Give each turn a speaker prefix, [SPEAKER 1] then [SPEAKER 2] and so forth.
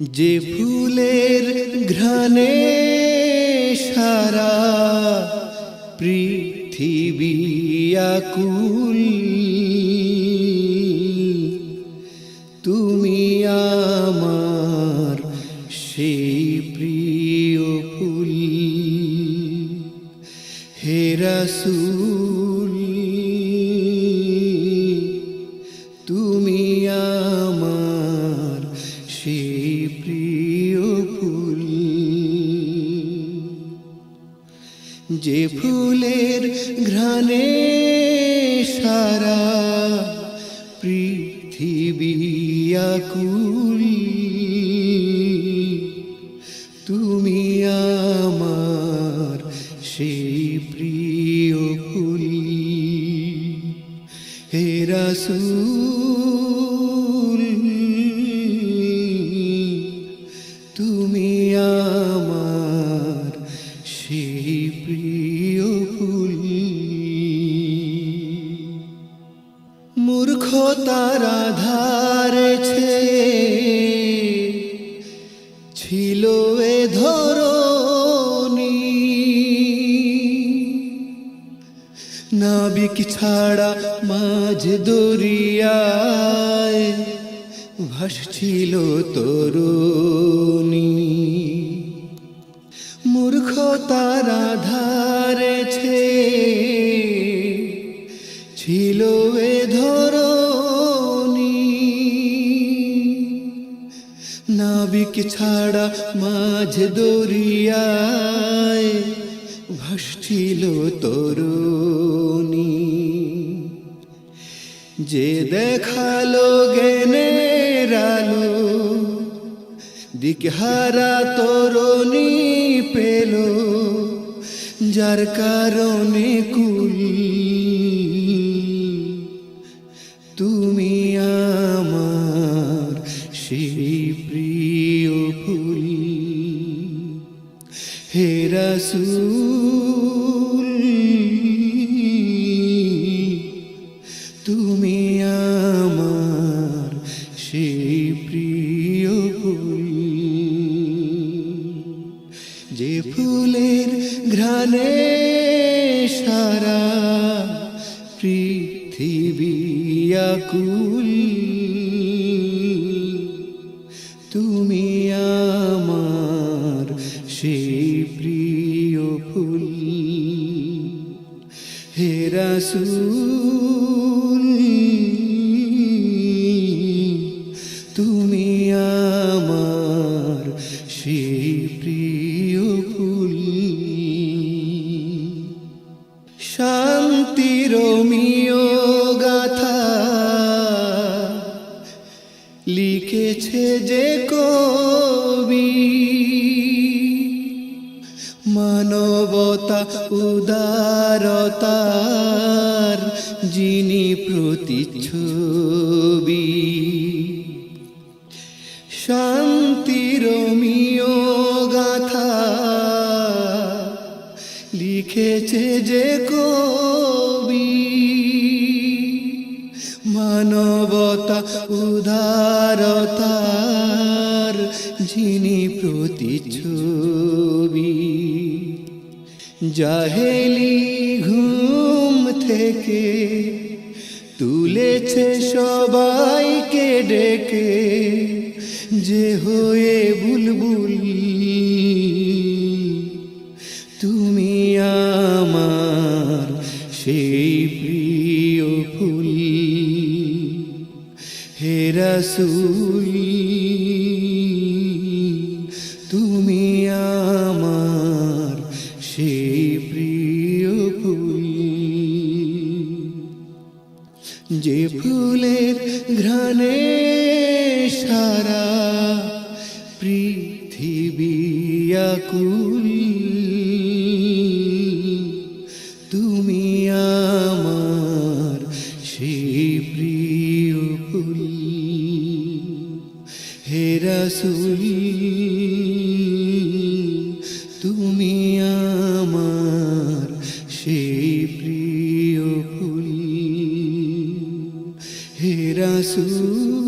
[SPEAKER 1] যে ফুলের ঘ্রাণে সারা পৃথিবী আকুল। তুমি আমার সেই প্রিয় ফুল। হে প্রিয় ফুল, যে ফুলের ঘ্রাণে সারা পৃথিবী আকুল, তুমি আমার সেই প্রিয় ফুল। হে রাসূল তারা ধারেছে ছিল এ ধরনী নাবিক ছাড়া মাঝ দরিয়ায় ভাসছিল তরুণী। মূর্খ তারা ধারেছে ছিল ছাড়া মাঝ দরিয়ায় ভাসছিল তরুণী। যে দেখাল জ্ঞানের আলো, দিকহারা তরুণী পেল, যার কারণে কুল হে রাসূল তুমি আমার সেই প্রিয় ফুল। যে ফুলের ঘ্রাণে সারা পৃথিবী আকুল রাসূল তুমি আমার সেই প্রিয় ফুল। শান্তির মিয় গাথা লিখেছে যে কবি মানবতা উদারতার যিনি প্রতিচ্ছবি। শান্তির মিয় গাথা লিখেছে যে কবি। মানবতা উদারতার যিনি প্রতিচ্ছবি। জাহেলি ঘুম থেকে তুলেছে সবাইকে ডেকে যে হয়ে বুলবুল তুমি আমার সেই প্রিয় ফুল। হে রাসূল যে ফুলের ঘ্রাণে সারা পৃথিবী আকুল। তুমি আমার সেই প্রিয় ফুল। হে রাসূল তুমি রসুল।